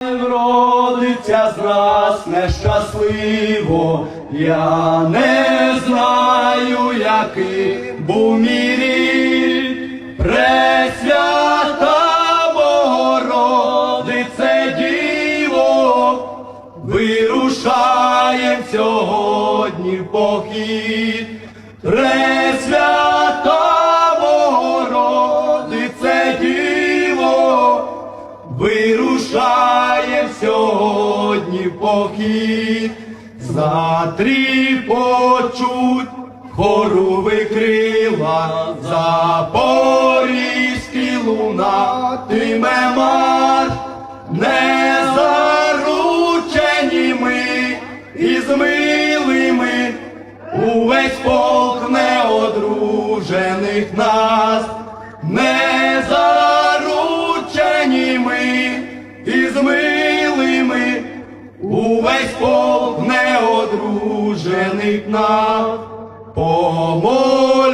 Вродиться з нас нещасливо, я не знаю, який був мій. Пресвята Богородице Діво, вирушаєм сьогодні в похід. Пресвята сьогодні похід, затріпочуть хоруви крила, запорізькі лунатиме марш, не заручені ми із милими, увесь полк неодружених нас, не увесь полк неодружених нас, помолюся,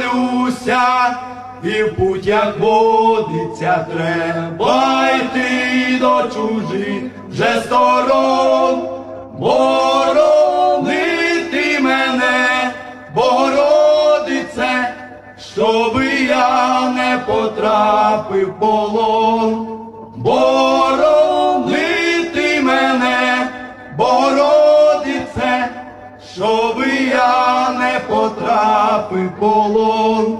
і в путь як водиться, треба йти до чужих вже сторон, боронити мене, Богородице, щоби я не потрапив в полон, щоби я не потрапив полон.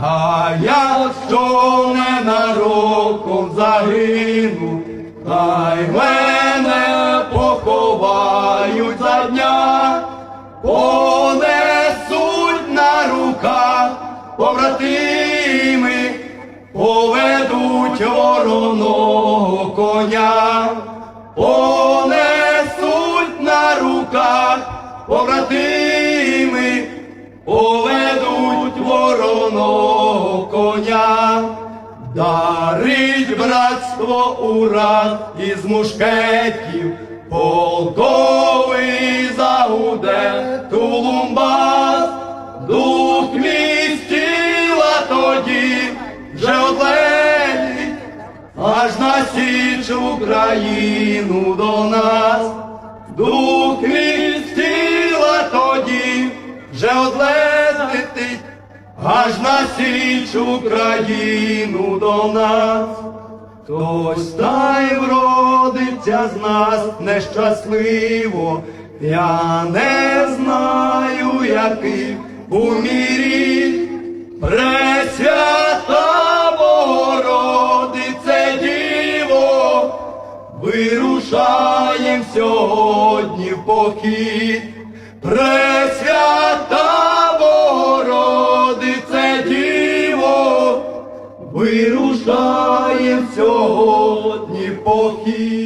А я якщо ненароком загину, хай мене поховають за дня, понесуть на руках побратими, поведуть вороного коня, понесуть побратими, поведуть вороного коня. Дарить братство урад із мушкетів, полковий загуде тулумбас, дух містіла тоді вже одлетить, аж на січ Україну до нас, дух вже одлетить, аж на січ Україну до нас. Хтось та й вродиться з нас нещасливо, я не знаю, який у мірі Пресвята Богородице Діво, вирушаєм сьогодні в похід. Пресвята Богородице Діво, вирушаєм сьогодні похід.